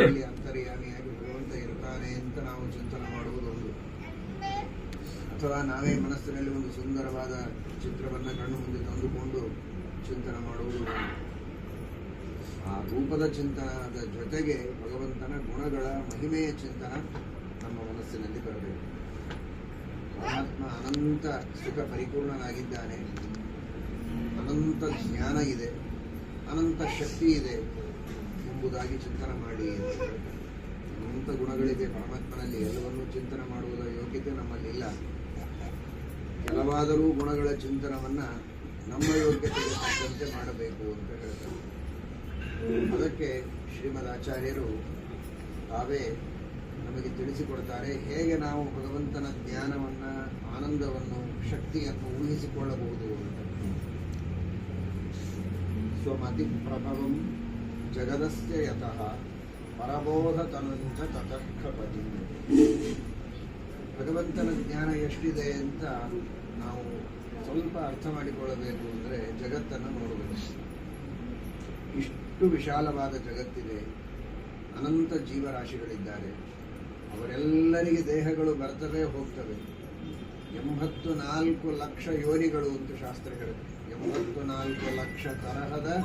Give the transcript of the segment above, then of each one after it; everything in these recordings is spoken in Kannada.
ಎಲ್ಲರಲ್ಲಿ ಅಂತರ್ಯಾಮಿಯಾಗಿ ಭಗವಂತ ಇರ್ತಾನೆ ಅಂತ ನಾವು ಚಿಂತನೆ ಮಾಡುವುದು ಅಥವಾ ನಾವೇ ಮನಸ್ಸಿನಲ್ಲಿ ಒಂದು ಸುಂದರವಾದ ಚಿತ್ರವನ್ನು ಕಣ್ಣು ಮುಂದೆ ತಂದುಕೊಂಡು ಚಿಂತನೆ ಮಾಡುವುದು ಆ ರೂಪದ ಚಿಂತನದ ಜೊತೆಗೆ ಭಗವಂತನ ಗುಣಗಳ ಮಹಿಮೆಯ ಚಿಂತನ ನಮ್ಮ ಮನಸ್ಸಿನಲ್ಲಿ ಬರಬೇಕು. ಪರಮಾತ್ಮ ಅನಂತ ಸುಖ ಪರಿಪೂರ್ಣನಾಗಿದ್ದಾನೆ. ಅನಂತ ಜ್ಞಾನ ಇದೆ. ಅನಂತ ಶಕ್ತಿ ಇದೆ. ಎಂಬುದಾಗಿ ಚಿಂತನೆ ಮಾಡಿ. ಅನಂತ ಗುಣಗಳಿದೆ ಪರಮಾತ್ಮನಲ್ಲಿ ಎಲ್ಲವನ್ನೂ ಚಿಂತನೆ ಮಾಡುವುದರ ಯೋಗ್ಯತೆ ನಮ್ಮಲ್ಲಿಲ್ಲ ಕೆಲವಾದರೂ ಗುಣಗಳ ಚಿಂತನವನ್ನ ನಮ್ಮ ಯೋಗ್ಯತೆಗೆ ತಕ್ಕಂತೆ ಮಾಡಬೇಕು ಅಂತ ಹೇಳ್ತಾರೆ. ಅದಕ್ಕೆ ಶ್ರೀಮದ್ ಆಚಾರ್ಯರು ತಾವೇ ನಮಗೆ ತಿಳಿಸಿಕೊಡ್ತಾರೆ, ಹೇಗೆ ನಾವು ಭಗವಂತನ ಜ್ಞಾನವನ್ನ, ಆನಂದವನ್ನು, ಶಕ್ತಿಯನ್ನು ಊಹಿಸಿಕೊಳ್ಳಬಹುದು ಅಂತ. ಸ್ವಮತಿ ಪ್ರಭವಂ ಜಗದಸ್ಯ ಯತಃ ಪರಬೋಧ ತತಃ ತತಃಪತಿ ಭಗವಂತನ ಜ್ಞಾನ ಎಷ್ಟಿದೆ ಅಂತ ನಾವು ಸ್ವಲ್ಪ ಅರ್ಥ ಮಾಡಿಕೊಳ್ಳಬೇಕು ಅಂದರೆ ಜಗತ್ತನ್ನು ನೋಡಬೇಕು ಇಷ್ಟು ವಿಶಾಲವಾದ ಜಗತ್ತಿದೆ. ಅನಂತ ಜೀವರಾಶಿಗಳಿದ್ದಾರೆ. ಅವರೆಲ್ಲರಿಗೆ ದೇಹಗಳು ಬರ್ತವೆ, ಹೋಗ್ತವೆ. ಎಂಬತ್ತು ನಾಲ್ಕು ಲಕ್ಷ ಯೋನಿಗಳು ಅಂತ ಶಾಸ್ತ್ರ ಹೇಳುತ್ತೆ. ಎಂಬತ್ತು ನಾಲ್ಕು ಲಕ್ಷ ತರಹದ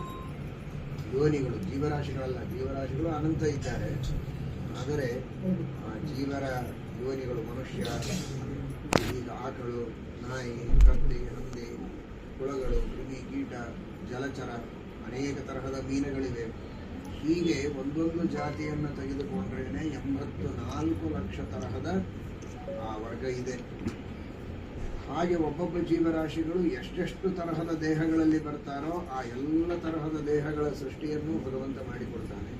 ಯೋನಿಗಳು, ಜೀವರಾಶಿಗಳಲ್ಲ, ಜೀವರಾಶಿಗಳು ಅನಂತ ಇದ್ದಾರೆ. ಆದರೆ ಆ ಜೀವರ ಯೋನಿಗಳು ಮನುಷ್ಯ, ಈಗ ಆಕಳು, ನಾಯಿ ಕತ್ತೆ ಹಂದಿ ಹುಳಗಳು ಕ್ರಿಮಿ ಕೀಟ, ಜಲಚರ ಅನೇಕ ತರಹದ ಮೀನುಗಳಿವೆ. ಹೀಗೆ ಒಂದೊಂದು ಜಾತಿಯನ್ನು ತೆಗೆದುಕೊಂಡ್ರೇನೆ ಎಂಬತ್ತು ನಾಲ್ಕು ಲಕ್ಷ ತರಹದ ಆ ವರ್ಗ ಇದೆ. ಹಾಗೆ ಒಬ್ಬೊಬ್ಬ ಜೀವರಾಶಿಗಳು ಎಷ್ಟೆಷ್ಟು ತರಹದ ದೇಹಗಳಲ್ಲಿ ಬರ್ತಾರೋ ಆ ಎಲ್ಲ ತರಹದ ದೇಹಗಳ ಸೃಷ್ಟಿಯನ್ನು ಭಗವಂತ ಮಾಡಿಕೊಡ್ತಾನೆ.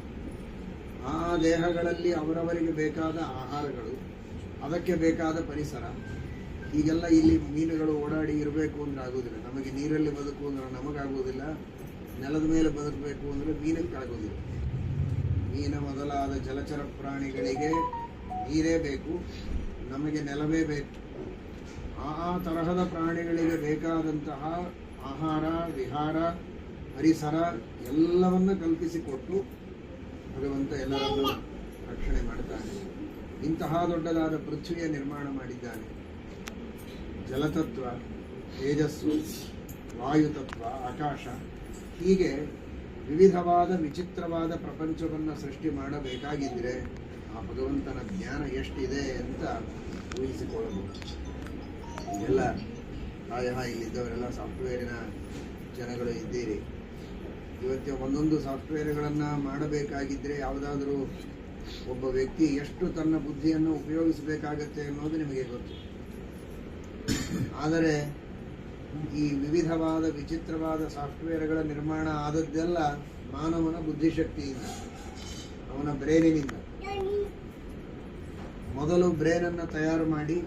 ಆ ದೇಹಗಳಲ್ಲಿ ಅವರವರಿಗೆ ಬೇಕಾದ ಆಹಾರಗಳು, ಅದಕ್ಕೆ ಬೇಕಾದ ಪರಿಸರ. ಈಗೆಲ್ಲ ಇಲ್ಲಿ ಮೀನುಗಳು ಓಡಾಡಿ ಇರಬೇಕು ಅಂದ್ರೆ ಆಗೋದಿಲ್ಲ. ನಮಗೆ ನೀರಲ್ಲಿ ಬದುಕು ಅಂದ್ರೆ ನಮಗಾಗೋದಿಲ್ಲ. ನೆಲದ ಮೇಲೆ ಬದುಕಬೇಕು ಅಂದ್ರೆ ಮೀನಕ್ಕಾಗೋದಿಲ್ಲ ಮೀನ ಮೊದಲಾದ ಜಲಚರ ಪ್ರಾಣಿಗಳಿಗೆ ನೀರೇ ಬೇಕು. ನಮಗೆ ನೆಲವೇ ಬೇಕು. ಆ ತರಹದ ಪ್ರಾಣಿಗಳಿಗೆ ಬೇಕಾದಂತಹ ಆಹಾರ, ವಿಹಾರ, ಪರಿಸರ ಎಲ್ಲವನ್ನ ಕಲ್ಪಿಸಿಕೊಟ್ಟು ಭಗವಂತ ಎಲ್ಲರನ್ನೂ ರಕ್ಷಣೆ ಮಾಡ್ತಾನೆ. ಇಂತಹ ದೊಡ್ಡದಾದ ಪೃಥ್ವಿಯ ನಿರ್ಮಾಣ ಮಾಡಿದ್ದಾನೆ. ಜಲತತ್ವ, ತೇಜಸ್ಸು, ವಾಯುತತ್ವ, ಆಕಾಶ, ಹೀಗೆ ವಿವಿಧವಾದ ವಿಚಿತ್ರವಾದ ಪ್ರಪಂಚವನ್ನು ಸೃಷ್ಟಿ ಮಾಡಬೇಕಾಗಿದ್ದರೆ ಆ ಭಗವಂತನ ಜ್ಞಾನ ಎಷ್ಟಿದೆ ಅಂತ ಊಹಿಸಿಕೊಳ್ಳಬಹುದು. ಈಗೆಲ್ಲ ಪ್ರಾಯಃ ಇಲ್ಲಿದ್ದವರೆಲ್ಲ ಸಾಫ್ಟ್ವೇರಿನ ಜನಗಳು ಇದ್ದೀರಿ. ಇವತ್ತು ಒಂದೊಂದು ಸಾಫ್ಟ್ವೇರ್ಗಳನ್ನು ಮಾಡಬೇಕಾಗಿದ್ದರೆ ಯಾವುದಾದ್ರೂ ಒಬ್ಬ ವ್ಯಕ್ತಿ ಎಷ್ಟು ತನ್ನ ಬುದ್ಧಿಯನ್ನು ಉಪಯೋಗಿಸಬೇಕಾಗತ್ತೆ ಅನ್ನೋದು ನಿಮಗೆ ಗೊತ್ತು. ಆದರೆ ಈ ವಿವಿಧವಾದ ವಿಚಿತ್ರವಾದ ಸಾಫ್ಟ್ವೇರ್ಗಳ ನಿರ್ಮಾಣ ಆದದ್ದೆಲ್ಲ ಮಾನವನ ಬುದ್ಧಿಶಕ್ತಿಯಿಂದ ಅವನ ಬ್ರೇನಿನಿಂದ. ಮೊದಲು ಬ್ರೇನನ್ನು ತಯಾರು ಮಾಡಿ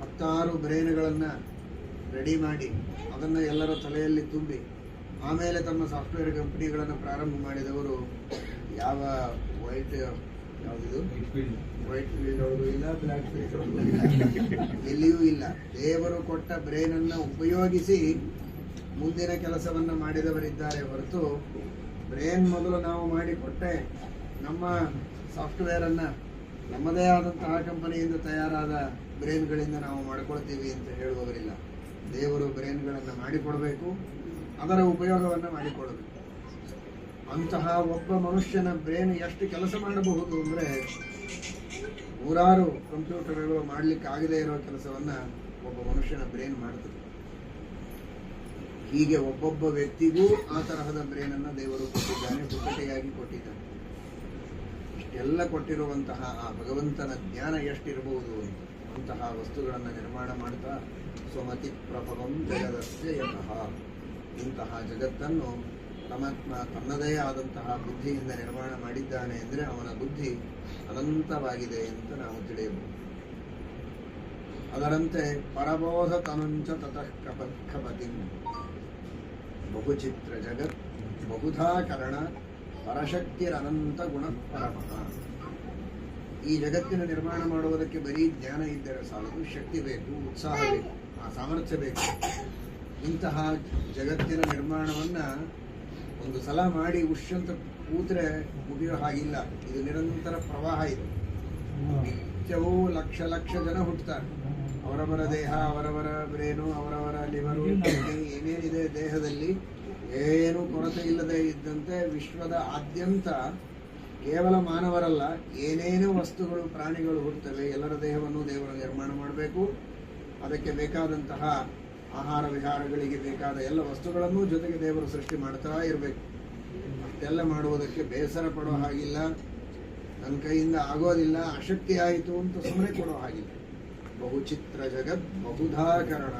ಹತ್ತಾರು ಬ್ರೈನ್ಗಳನ್ನು ರೆಡಿ ಮಾಡಿ ಅದನ್ನು ಎಲ್ಲರ ತಲೆಯಲ್ಲಿ ತುಂಬಿ ಆಮೇಲೆ ತಮ್ಮ ಸಾಫ್ಟ್ವೇರ್ ಕಂಪ್ನಿಗಳನ್ನು ಪ್ರಾರಂಭ ಮಾಡಿದವರು ಯಾವ ವೈಟ್ ಯಾವುದಿದು? ವೈಟ್ ಫೀಲ್ಡ್ ಅವರು ಇಲ್ಲ, ಬ್ಲ್ಯಾಕ್ ಫೀಲ್ಡ್ ಒಳಗೂ ಇಲ್ಲ. ಎಲ್ಲಿಯೂ ಇಲ್ಲ. ದೇವರು ಕೊಟ್ಟ ಬ್ರೈನನ್ನು ಉಪಯೋಗಿಸಿ ಮುಂದಿನ ಕೆಲಸವನ್ನು ಮಾಡಿದವರಿದ್ದಾರೆ ಹೊರತು ಬ್ರೇನ್ ಮೊದಲು ನಾವು ಮಾಡಿಕೊಟ್ಟೆ ನಮ್ಮ ಸಾಫ್ಟ್ವೇರನ್ನು ನಮ್ಮದೇ ಆದಂತಹ ಕಂಪನಿಯಿಂದ ತಯಾರಾದ ಬ್ರೇನ್ಗಳಿಂದ ನಾವು ಮಾಡ್ಕೊಳ್ತೀವಿ ಅಂತ ಹೇಳುವವರಿಲ್ಲ. ದೇವರು ಬ್ರೈನ್ಗಳನ್ನು ಮಾಡಿಕೊಡಬೇಕು, ಅದರ ಉಪಯೋಗವನ್ನು ಮಾಡಿಕೊಡಬೇಕು. ಅಂತಹ ಒಬ್ಬ ಮನುಷ್ಯನ ಬ್ರೇನ್ ಎಷ್ಟು ಕೆಲಸ ಮಾಡಬಹುದು ಅಂದರೆ ನೂರಾರು ಕಂಪ್ಯೂಟರ್ಗಳು ಮಾಡಲಿಕ್ಕೆ ಆಗದೇ ಇರೋ ಕೆಲಸವನ್ನು ಒಬ್ಬ ಮನುಷ್ಯನ ಬ್ರೇನ್ ಮಾಡ್ತದೆ. ಹೀಗೆ ಒಬ್ಬೊಬ್ಬ ವ್ಯಕ್ತಿಗೂ ಆ ತರಹದ ಬ್ರೇನ್ ಅನ್ನ ದೇವರು ಕೊಟ್ಟಿದ್ದಾನೆ ಪುಕ್ಕಟೆಯಾಗಿ ಕೊಟ್ಟಿದ್ದಾನೆ. ಇಷ್ಟೆಲ್ಲ ಕೊಟ್ಟಿರುವಂತಹ ಆ ಭಗವಂತನ ಜ್ಞಾನ ಎಷ್ಟಿರಬಹುದು ಅಂತ. ಅಂತಹ ವಸ್ತುಗಳನ್ನು ನಿರ್ಮಾಣ ಮಾಡ್ತಾ ಸ್ವಮತಿ ಪ್ರಭವಂ ಜಗದಸ್ಯ ಇಂತಹ ಜಗತ್ತನ್ನು ಪರಮಾತ್ಮ ತನ್ನದೇ ಆದಂತಹ ಬುದ್ಧಿಯಿಂದ ನಿರ್ಮಾಣ ಮಾಡಿದ್ದಾನೆ ಅಂದರೆ ಅವನ ಬುದ್ಧಿ ಅನಂತವಾಗಿದೆ ಅಂತ ನಾವು ತಿಳಿಯಬಹುದು. ಅದರಂತೆ ಪರಬೋಧ ತನುಂಚ ತತಃ ಕಪ ಕಪತಿ. ಬಹುಚಿತ್ರ ಜಗತ್ ಬಹುಧಾಕರಣ ಪರಶಕ್ತಿರನಂತ ಗುಣ ಪರಮಃ. ಈ ಜಗತ್ತಿನ ನಿರ್ಮಾಣ ಮಾಡುವುದಕ್ಕೆ ಬರೀ ಜ್ಞಾನ ಇದ್ದರೆ ಸಾಲದು ಶಕ್ತಿ ಬೇಕು ಉತ್ಸಾಹ ಬೇಕು ಆ ಸಾಮರ್ಥ್ಯ ಬೇಕು. ಇಂತಹ ಜಗತ್ತಿನ ನಿರ್ಮಾಣವನ್ನ ಒಂದು ಸಲ ಮಾಡಿ ಉಷ್ಯಂತ ಅಂತ ಕೂತ್ರೆ ಮುಗಿಯೋ ಹಾಗಿಲ್ಲ. ಇದು ನಿರಂತರ ಪ್ರವಾಹ ಇದೆ. ನಿತ್ಯವೂ ಲಕ್ಷ ಲಕ್ಷ ಜನ ಹುಟ್ಟುತ್ತಾರೆ ಅವರವರ ದೇಹ ಅವರವರ ಬ್ರೇನು ಅವರವರ ಲಿವರು ಏನೇನಿದೆ ದೇಹದಲ್ಲಿ ಏನು ಕೊರತೆ ಇಲ್ಲದೆ ಇದ್ದಂತೆ ವಿಶ್ವದ ಆದ್ಯಂತ ಕೇವಲ ಮಾನವರಲ್ಲ, ಏನೇನು ವಸ್ತುಗಳು, ಪ್ರಾಣಿಗಳು ಹುಡ್ತವೆ ಎಲ್ಲರ ದೇಹವನ್ನು ದೇವರು ನಿರ್ಮಾಣ ಮಾಡಬೇಕು. ಅದಕ್ಕೆ ಬೇಕಾದಂತಹ ಆಹಾರ ವಿಹಾರಗಳಿಗೆ ಬೇಕಾದ ಎಲ್ಲ ವಸ್ತುಗಳನ್ನು ಜೊತೆಗೆ ದೇವರು ಸೃಷ್ಟಿ ಮಾಡ್ತಾ ಇರಬೇಕು. ಅಷ್ಟೆಲ್ಲ ಮಾಡುವುದಕ್ಕೆ ಬೇಸರ ಪಡೋ ಹಾಗಿಲ್ಲ. ನನ್ನ ಕೈಯಿಂದ ಆಗೋದಿಲ್ಲ ಅಶಕ್ತಿ ಆಯಿತು ಅಂತ ಸುಮ್ಮನೆ ಕೊಡೋ ಹಾಗಿಲ್ಲ. ಬಹುಚಿತ್ರ ಜಗತ್, ಬಹುಧಾಕರಣ.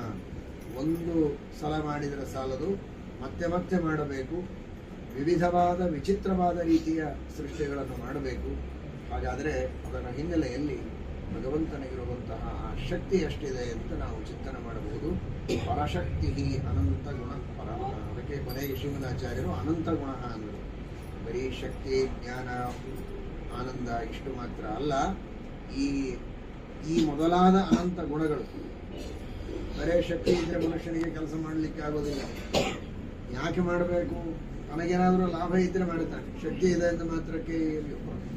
ಒಂದು ಸಲ ಮಾಡಿದರೆ ಸಾಲದು, ಮತ್ತೆ ಮತ್ತೆ ಮಾಡಬೇಕು. ವಿವಿಧವಾದ, ವಿಚಿತ್ರವಾದ ರೀತಿಯ ಸೃಷ್ಟಿಗಳನ್ನು ಮಾಡಬೇಕು. ಹಾಗಾದರೆ ಅದರ ಹಿನ್ನೆಲೆಯಲ್ಲಿ ಭಗವಂತನಿಗಿರುವಂತಹ ಆ ಶಕ್ತಿ ಎಷ್ಟಿದೆ ಅಂತ ನಾವು ಚಿಂತನೆ ಮಾಡಬಹುದು. ಪರಶಕ್ತಿ ಅನಂತ ಗುಣ ಪರ ಅದಕ್ಕೆ ಕೊನೆ ಶ್ರೀಮದಾಚಾರ್ಯರು ಅನಂತ ಗುಣ ಅಂದರು. ಬರೀ ಶಕ್ತಿ, ಜ್ಞಾನ, ಆನಂದ ಇಷ್ಟು ಮಾತ್ರ ಅಲ್ಲ, ಈ ಈ ಮೊದಲಾದ ಅನಂತ ಗುಣಗಳು, ಬರೇ ಶಕ್ತಿ ಇದ್ರೆ ಮನುಷ್ಯನಿಗೆ ಕೆಲಸ ಮಾಡಲಿಕ್ಕೆ ಆಗೋದಿಲ್ಲ ಯಾಕೆ ಮಾಡಬೇಕು? ತನಗೇನಾದರೂ ಲಾಭ ಇದ್ರೆ ಮಾಡ್ತಾನೆ ಶಕ್ತಿ ಇದೆ ಅಂತ ಮಾತ್ರಕ್ಕೆ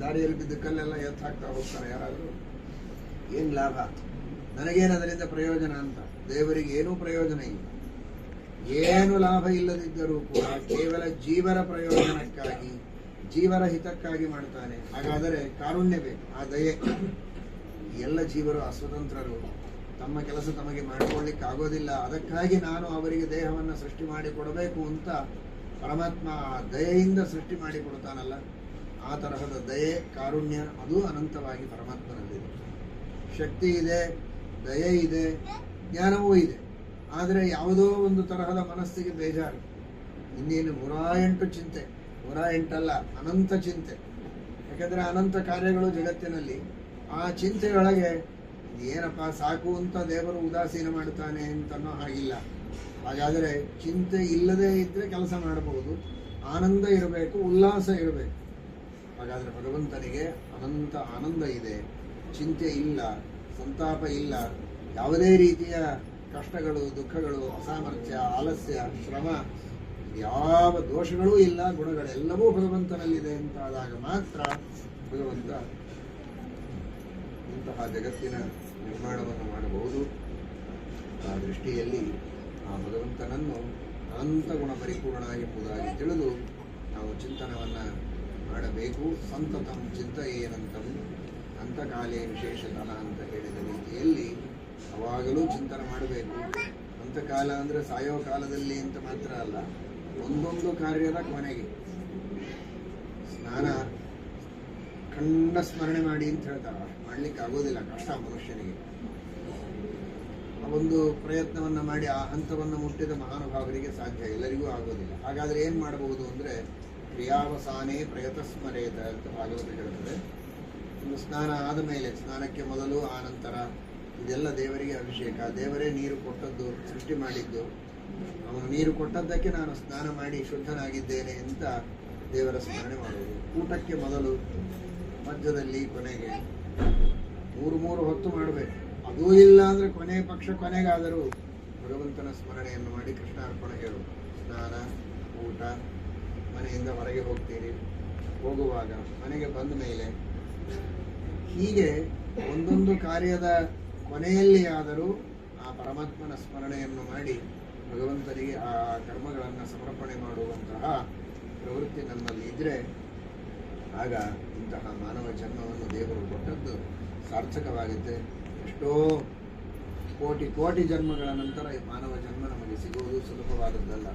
ದಾರಿಯಲ್ಲಿ ಬಿದ್ದ ಕಲ್ಲೆಲ್ಲ ಎತ್ತು ಹೋಗ್ತಾರೆ ಯಾರಾದರೂ. ಏನು ಲಾಭ? ನನಗೇನು ಅದರಿಂದ ಪ್ರಯೋಜನ ಅಂತ? ದೇವರಿಗೆ ಏನೂ ಪ್ರಯೋಜನ ಇಲ್ಲ. ಏನು ಲಾಭ ಇಲ್ಲದಿದ್ದರೂ ಕೂಡ ಕೇವಲ ಜೀವರ ಪ್ರಯೋಜನಕ್ಕಾಗಿ, ಜೀವರ ಹಿತಕ್ಕಾಗಿ ಮಾಡ್ತಾನೆ. ಹಾಗಾದರೆ ಕಾರುಣ್ಯ ಬೇಕು, ಆ ದಯೆ. ಎಲ್ಲ ಜೀವರು ಅಸ್ವತಂತ್ರರು. ತಮ್ಮ ಕೆಲಸ ತಮಗೆ ಮಾಡಿಕೊಳ್ಳಿಕ್ಕೆ ಆಗೋದಿಲ್ಲ ಅದಕ್ಕಾಗಿ ನಾನು ಅವರಿಗೆ ದೇಹವನ್ನು ಸೃಷ್ಟಿ ಮಾಡಿ ಕೊಡಬೇಕು ಅಂತ ಪರಮಾತ್ಮ ದಯೆಯಿಂದ ಸೃಷ್ಟಿ ಮಾಡಿ ಕೊಡ್ತಾನಲ್ಲ, ಆ ತರಹದ ದಯೆ, ಕಾರುಣ್ಯ, ಅದು ಅನಂತವಾಗಿ ಪರಮಾತ್ಮನಲ್ಲಿದೆ. ಶಕ್ತಿ ಇದೆ, ದಯೆ ಇದೆ, ಜ್ಞಾನವೂ ಇದೆ. ಆದರೆ ಯಾವುದೋ ಒಂದು ತರಹದ ಮನಸ್ಸಿಗೆ ಬೇಜಾರು. ಇನ್ನೇನು ನೂರ ಎಂಟು ಚಿಂತೆ. ನೂರ ಎಂಟಲ್ಲ ಅನಂತ ಚಿಂತೆ. ಯಾಕಂದರೆ ಅನಂತ ಕಾರ್ಯಗಳು ಜಗತ್ತಿನಲ್ಲಿ, ಆ ಚಿಂತೆಯೊಳಗೆ ಏನಪ್ಪ ಸಾಕು ಅಂತ ದೇವರು ಉದಾಸೀನ ಮಾಡ್ತಾನೆ ಅಂತನೋ ಹಾಗಿಲ್ಲ. ಹಾಗಾದರೆ ಚಿಂತೆ ಇಲ್ಲದೆ ಇದ್ದರೆ ಕೆಲಸ ಮಾಡಬಹುದು ಆನಂದ ಇರಬೇಕು, ಉಲ್ಲಾಸ ಇರಬೇಕು. ಹಾಗಾದರೆ ಭಗವಂತನಿಗೆ ಅನಂತ ಆನಂದ ಇದೆ, ಚಿಂತೆ ಇಲ್ಲ, ಸಂತಾಪ ಇಲ್ಲ, ಯಾವುದೇ ರೀತಿಯ ಕಷ್ಟಗಳು, ದುಃಖಗಳು, ಅಸಾಮರ್ಥ್ಯ, ಆಲಸ್ಯ, ಶ್ರಮ, ಯಾವ ದೋಷಗಳೂ ಇಲ್ಲ, ಗುಣಗಳೆಲ್ಲವೂ ಭಗವಂತನಲ್ಲಿದೆ ಅಂತಾದಾಗ ಮಾತ್ರ ಭಗವಂತ ಇಂತಹ ಜಗತ್ತಿನ ನಿರ್ಮಾಣವನ್ನು ಮಾಡಬಹುದು. ಆ ದೃಷ್ಟಿಯಲ್ಲಿ ಆ ಭಗವಂತನನ್ನು ಅನಂತ ಗುಣ ಪರಿಪೂರ್ಣ ಎಂಬುದಾಗಿ ತಿಳಿದು ನಾವು ಚಿಂತನವನ್ನು ಮಾಡಬೇಕು. ಸಂತತಂ ಚಿಂತೆಯೇನಂತಂ ಅಂತಕಾಲೇ ವಿಶೇಷತಃ ಅಂತ ಹೇಳಿದ ರೀತಿಯಲ್ಲಿ ಅವಾಗಲೂ ಚಿಂತನೆ ಮಾಡಬೇಕು. ಅಂತಕಾಲ ಅಂದರೆ ಸಾಯೋ ಕಾಲದಲ್ಲಿ ಅಂತ ಮಾತ್ರ ಅಲ್ಲ, ಒಂದೊಂದು ಕಾರ್ಯದ ಕೊನೆಗೆ. ಸ್ನಾನ ಖಂಡ ಸ್ಮರಣೆ ಮಾಡಿ ಅಂತ ಹೇಳ್ತಾರೆ ಮಾಡ್ಲಿಕ್ಕೆ ಆಗೋದಿಲ್ಲ ಕಷ್ಟ ಮನುಷ್ಯನಿಗೆ. ಒಂದು ಪ್ರಯತ್ನವನ್ನ ಮಾಡಿ ಆ ಹಂತವನ್ನು ಮುಟ್ಟಿದ ಮಹಾನುಭಾವರಿಗೆ ಸಾಧ್ಯ ಎಲ್ಲರಿಗೂ ಆಗೋದಿಲ್ಲ. ಹಾಗಾದ್ರೆ ಏನು ಮಾಡಬಹುದು ಅಂದ್ರೆ, ಕ್ರಿಯಾವಸಾನೇ ಪ್ರಯತ ಸ್ಮರೇತ ಅಂತ ಭಾಗವತ ಹೇಳುತ್ತದೆ ಒಂದು ಸ್ನಾನ ಆದ ಮೇಲೆ, ಸ್ನಾನಕ್ಕೆ ಮೊದಲು, ಆ ನಂತರ ಇದೆಲ್ಲ ದೇವರಿಗೆ ಅಭಿಷೇಕ. ದೇವರೇ ನೀರು ಕೊಟ್ಟದ್ದು, ಸೃಷ್ಟಿ ಮಾಡಿದ್ದು. ಅವನು ನೀರು ಕೊಟ್ಟದ್ದಕ್ಕೆ ನಾನು ಸ್ನಾನ ಮಾಡಿ ಶುದ್ಧನಾಗಿದ್ದೇನೆ ಅಂತ ದೇವರ ಸ್ಮರಣೆ ಮಾಡುವುದು. ಊಟಕ್ಕೆ ಮೊದಲು ಮಧ್ಯದಲ್ಲಿ ಕೊನೆಗೆ ಮೂರು ಮೂರು ಹೊತ್ತು ಮಾಡಬೇಕು. ಅದೂ ಇಲ್ಲ ಅಂದ್ರೆ ಕೊನೆ ಪಕ್ಷ ಕೊನೆಗಾದರೂ ಭಗವಂತನ ಸ್ಮರಣೆಯನ್ನು ಮಾಡಿ ಕೃಷ್ಣ ಹೇಳು ಸ್ನಾನ ಊಟ, ಮನೆಯಿಂದ ಹೊರಗೆ ಹೋಗ್ತೀರಿ. ಹೋಗುವಾಗ ಮನೆಗೆ ಬಂದ ಮೇಲೆ ಹೀಗೆ ಒಂದೊಂದು ಕಾರ್ಯದ ಕೊನೆಯಲ್ಲಿ ಆದರೂ ಆ ಪರಮಾತ್ಮನ ಸ್ಮರಣೆಯನ್ನು ಮಾಡಿ ಭಗವಂತನಿಗೆ ಆ ಕರ್ಮಗಳನ್ನು ಸಮರ್ಪಣೆ ಮಾಡುವಂತಹ ಪ್ರವೃತ್ತಿ ನಮ್ಮಲ್ಲಿ ಇದ್ರೆ ಆಗ ಇಂತಹ ಮಾನವ ಜನ್ಮವನ್ನು ದೇವರು ಕೊಟ್ಟದ್ದು ಸಾರ್ಥಕವಾಗುತ್ತೆ ಎಷ್ಟೋ ಕೋಟಿ ಕೋಟಿ ಜನ್ಮಗಳ ನಂತರ ಈ ಮಾನವ ಜನ್ಮ ನಮಗೆ ಸಿಗುವುದು ಸುಲಭವಾದದ್ದಲ್ಲ.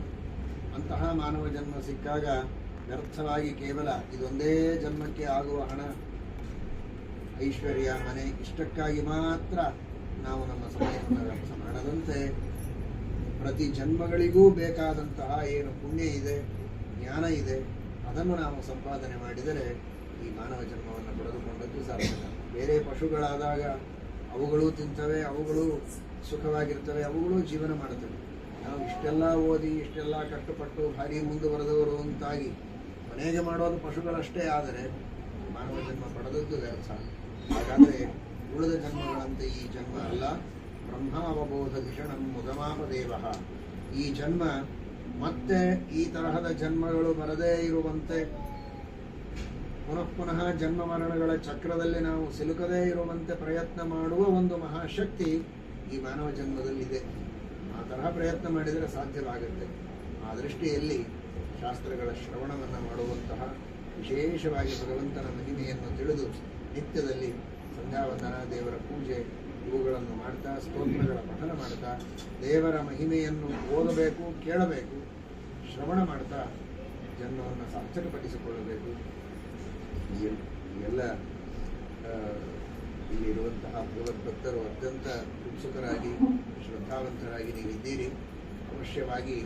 ಅಂತಹ ಮಾನವ ಜನ್ಮ ಸಿಕ್ಕಾಗ ವ್ಯರ್ಥವಾಗಿ ಕೇವಲ ಇದೊಂದೇ ಜನ್ಮಕ್ಕೆ ಆಗುವ ಹಣ. ಐಶ್ವರ್ಯ ಮನೆ ಇಷ್ಟಕ್ಕಾಗಿ ಮಾತ್ರ ನಾವು ನಮ್ಮ ಸಮಯವನ್ನು ವ್ಯರ್ಥ ಮಾಡದಂತೆ ಪ್ರತಿ ಜನ್ಮಗಳಿಗೂ ಬೇಕಾದಂತಹ ಏನು ಪುಣ್ಯ ಇದೆ, ಜ್ಞಾನ ಇದೆ, ಅದನ್ನು ನಾವು ಸಂಪಾದನೆ ಮಾಡಿದರೆ ಈ ಮಾನವ ಜನ್ಮವನ್ನು ಪಡೆದುಕೊಂಡದ್ದು ಸಾಧ್ಯ. ಬೇರೆ ಪಶುಗಳಾದಾಗ ಅವುಗಳು ತಿಂತವೆ, ಅವುಗಳು ಸುಖವಾಗಿರ್ತವೆ, ಅವುಗಳು ಜೀವನ ಮಾಡುತ್ತವೆ. ನಾವು ಇಷ್ಟೆಲ್ಲ ಓದಿ, ಇಷ್ಟೆಲ್ಲ ಕಷ್ಟಪಟ್ಟು ಭಾರಿ ಮುಂದುವರೆದವರು ಅಂತಾಗಿ ಮನೆಗೆ ಮಾಡೋದು ಪಶುಗಳಷ್ಟೇ, ಆದರೆ ಮಾನವ ಜನ್ಮ ಪಡೆದದ್ದು ವ್ಯರ್ಥ. ಹಾಗಾದರೆ ಉಳಿದ ಜನ್ಮಗಳಂತೆ ಈ ಜನ್ಮ ಅಲ್ಲ. ಬ್ರಹ್ಮಾವಬೋಧ ಭೀಷಣ ಮುದಮಾಪ ದೇವ. ಈ ಜನ್ಮ ಮತ್ತೆ ಈ ತರಹದ ಜನ್ಮಗಳು ಬರದೇ ಇರುವಂತೆ ಪುನಃ ಪುನಃ ಜನ್ಮ ಮರಣಗಳ ಚಕ್ರದಲ್ಲಿ ನಾವು ಸಿಲುಕದೇ ಇರುವಂತೆ ಪ್ರಯತ್ನ ಮಾಡುವ ಒಂದು ಮಹಾಶಕ್ತಿ ಈ ಮಾನವ ಜನ್ಮದಲ್ಲಿದೆ. ಆ ತರಹ ಪ್ರಯತ್ನ ಮಾಡಿದರೆ ಸಾಧ್ಯವಾಗುತ್ತೆ. ಆ ದೃಷ್ಟಿಯಲ್ಲಿ ಶಾಸ್ತ್ರಗಳ ಶ್ರವಣವನ್ನು ಮಾಡುವಂತಹ ವಿಶೇಷವಾಗಿ ಭಗವಂತನ ಮಹಿಮೆಯನ್ನು ತಿಳಿದು ನಿತ್ಯದಲ್ಲಿ ಸಂಧ್ಯಾವಂದನ, ದೇವರ ಪೂಜೆ ಇವುಗಳನ್ನು ಮಾಡ್ತಾ, ಸ್ತೋತ್ರಗಳ ಪಠನ ಮಾಡ್ತಾ, ದೇವರ ಮಹಿಮೆಯನ್ನು ಓದಬೇಕು, ಕೇಳಬೇಕು, ಶ್ರವಣ ಮಾಡ್ತಾ ಜನ್ಮವನ್ನು ಸಾರ್ಥಕಪಡಿಸಿಕೊಳ್ಳಬೇಕು ಎಲ್ಲ ಇಲ್ಲಿರುವಂತಹ ಭಗವದ್ ಭಕ್ತರು ಅತ್ಯಂತ ಉತ್ಸುಕರಾಗಿ, ಶ್ರದ್ಧಾವಂತರಾಗಿ ನೀವಿದ್ದೀರಿ ಅವಶ್ಯವಾಗಿ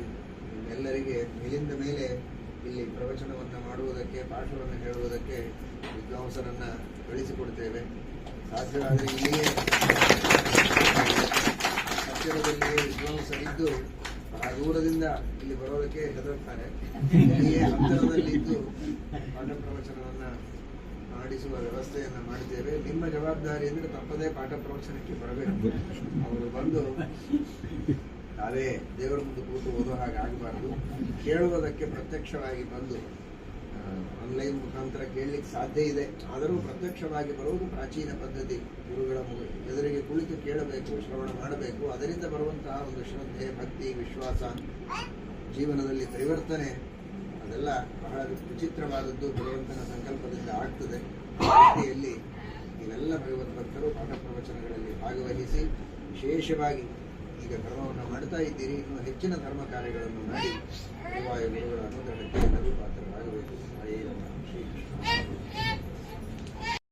ನಿಮ್ಮೆಲ್ಲರಿಗೆ ಮೇಲಿಂದ ಮೇಲೆ ಇಲ್ಲಿ ಪ್ರವಚನವನ್ನು ಮಾಡುವುದಕ್ಕೆ, ಪಾಠವನ್ನು ಹೇಳುವುದಕ್ಕೆ ವಿದ್ವಾಂಸರನ್ನು ಕಳಿಸಿಕೊಡ್ತೇವೆ. ಸಾಧ್ಯವಾದರೆ ಇಲ್ಲಿಯೇ ಹತ್ತಿರದಲ್ಲಿಯೇ ವಿದ್ವಾಂಸರಿದ್ದು ದೂರದಿಂದ ಇಲ್ಲಿ ಬರೋದಕ್ಕೆ ಹೆದರುತ್ತಾರೆ. ಹತ್ತಿರದಲ್ಲಿದ್ದು ಪಾಠ ಪ್ರವಚನವನ್ನ ಮಾಡಿಸುವ ವ್ಯವಸ್ಥೆಯನ್ನ ಮಾಡಿದ್ದೇವೆ. ನಿಮ್ಮ ಜವಾಬ್ದಾರಿ ಅಂದ್ರೆ ತಪ್ಪದೇ ಪಾಠ ಪ್ರವಚನಕ್ಕೆ ಬರಬೇಕು. ಅವರು ಬಂದು ತಾವೇ ದೇವರ ಮುಂದೆ ಕೂತು ಓದೋ ಹಾಗೆ ಆಗಬಾರದು. ಕೇಳುವುದಕ್ಕೆ ಪ್ರತ್ಯಕ್ಷವಾಗಿ ಬಂದು ಆನ್ಲೈನ್ ಮುಖಾಂತರ ಕೇಳಲಿಕ್ಕೆ ಸಾಧ್ಯ ಇದೆ. ಆದರೂ ಪ್ರತ್ಯಕ್ಷವಾಗಿ ಬರುವುದು ಪ್ರಾಚೀನ ಪದ್ಧತಿ. ಗುರುಗಳ ಮುಗಿ ಎದುರಿಗೆ ಕುಳಿತು ಕೇಳಬೇಕು, ಶ್ರವಣ ಮಾಡಬೇಕು. ಅದರಿಂದ ಬರುವಂತಹ ಒಂದು ಶ್ರದ್ಧೆ, ಭಕ್ತಿ, ವಿಶ್ವಾಸ, ಜೀವನದಲ್ಲಿ ಪರಿವರ್ತನೆ, ಅದೆಲ್ಲ ಬಹಳ ವಿಚಿತ್ರವಾದದ್ದು, ಭಗವಂತನ ಸಂಕಲ್ಪದಿಂದ ಆಗ್ತದೆ. ರೀತಿಯಲ್ಲಿ ರೀತಿಯಲ್ಲಿ ಭಗವದ್ ಭಕ್ತರು ಪಾಠ ಪ್ರವಚನಗಳಲ್ಲಿ ಭಾಗವಹಿಸಿ ವಿಶೇಷವಾಗಿ ಈಗ ಧರ್ಮವನ್ನು ಮಾಡ್ತಾ ಇದ್ದೀರಿ. ಇನ್ನು ಹೆಚ್ಚಿನ ಧರ್ಮ ಕಾರ್ಯಗಳನ್ನು ಮಾಡಿ. ಗುರುವಾಯ ಗುರುಗಳ ಎಲ್ಲರೂ ಪಾತ್ರರಾಗಬೇಕು. Yeah.